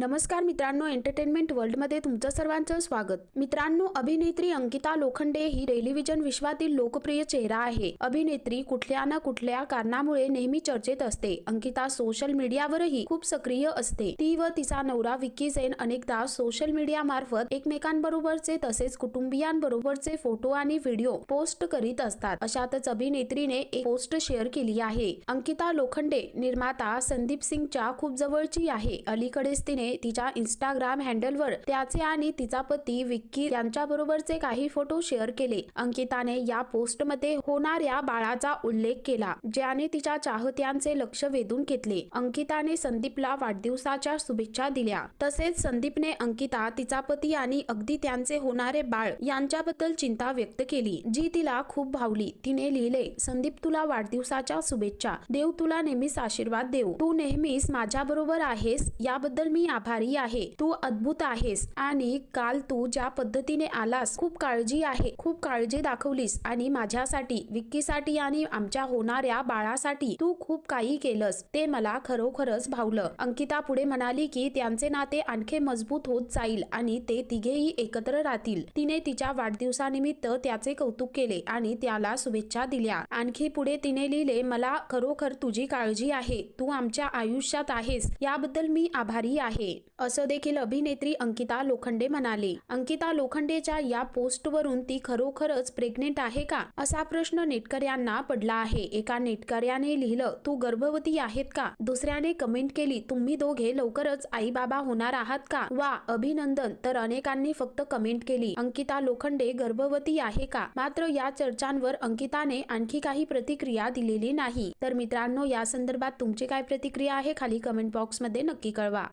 नमस्कार मित्रांनो एंटरटेनमेंट वर्ल्डमध्ये तुमचं सर्वांचं स्वागत. मित्रांनो अभिनेत्री अंकिता लोखंडे ही टेलिव्हिजन विश्वातील लोकप्रिय चेहरा आहे. अभिनेत्री कुठल्या ना कुठल्या कारणामुळे नेहमी चर्चेत असते. अंकिता सोशल मीडियावरही खूप सक्रिय असते. ती व तिचा नवरा विक्की झेन अनेकदा सोशल मीडिया मार्फत एकमेकांबरोबरचे तसेच कुटुंबियांबरोबरचे फोटो आणि व्हिडिओ पोस्ट करीत असतात. अशातच अभिनेत्रीने एक पोस्ट शेअर केली आहे. अंकिता लोखंडे निर्माता संदीप सिंगच्या खूप जवळची आहे. अलीकडेच तिने तिच्या इंस्टाग्राम हँडलवर त्याचे आणि तिचा पती विक्की यांच्याबरोबरचे काही फोटो शेअर केले. अंकिताने या पोस्टमध्ये होणाऱ्या बाळाचा उल्लेख केला ज्याने तिच्या चाहत्यांचे लक्ष वेधून घेतले. अंकिताने संदीपला वाढदिवसाच्या शुभेच्छा दिल्या. तसेच संदीपने अंकिता तिचा पती आणि अगदी त्यांचे होणारे बाळ यांच्याबद्दल चिंता व्यक्त केली जी तिला खूप भावली. तिने लिहिले संदीप तुला वाढदिवसाच्या शुभेच्छा. देव तुला नेहमीच आशीर्वाद देऊ. तू नेहमीच माझ्या बरोबर आहेस. याबद्दल मी आभारी आहे. तू अद्भुत आहेस आणि काल तू ज्या पद्धतीने आलास खूप काळजी आहे. खूप काळजी दाखवलीस आणि माझ्यासाठी विक्कीसाठी आणि आमच्या होणाऱ्या बाळासाठी तू खूप काही केलंस. ते मला खरोखरच भावलं. अंकिता पुढे म्हणाली की त्यांचे नाते आणखी मजबूत होत जाईल आणि ते तिघेही एकत्र राहतील. तिने तिच्या वाढदिवसानिमित्त त्याचे कौतुक केले आणि त्याला शुभेच्छा दिल्या. आणखी पुढे तिने लिहिले मला खरोखर तुझी काळजी आहे. तू आमच्या आयुष्यात आहेस. याबद्दल मी आभारी आहे. आहे. असं देखील अभिनेत्री अंकिता लोखंडे म्हणाले. अंकिता लोखंडेच्या या पोस्टवरून ती खरोखरच प्रेग्नेंट आहे का? असा प्रश्न नेटकऱ्यांना पडला आहे. एका नेटकऱ्याने लिहिलं तू गर्भवती आहेत का दुसऱ्याने कमेंट केली तुम्ही दोघे लवकरच आई बाबा होणार आहात का वा अभिनंदन. तर अनेकांनी फक्त कमेंट केली अंकिता लोखंडे गर्भवती आहे का मात्र या चर्चांवर अंकिताने आणखी काही प्रतिक्रिया दिलेली नाही. तर मित्रांनो या संदर्भात तुमची काय प्रतिक्रिया आहे खाली कमेंट बॉक्समध्ये नक्की कळवा.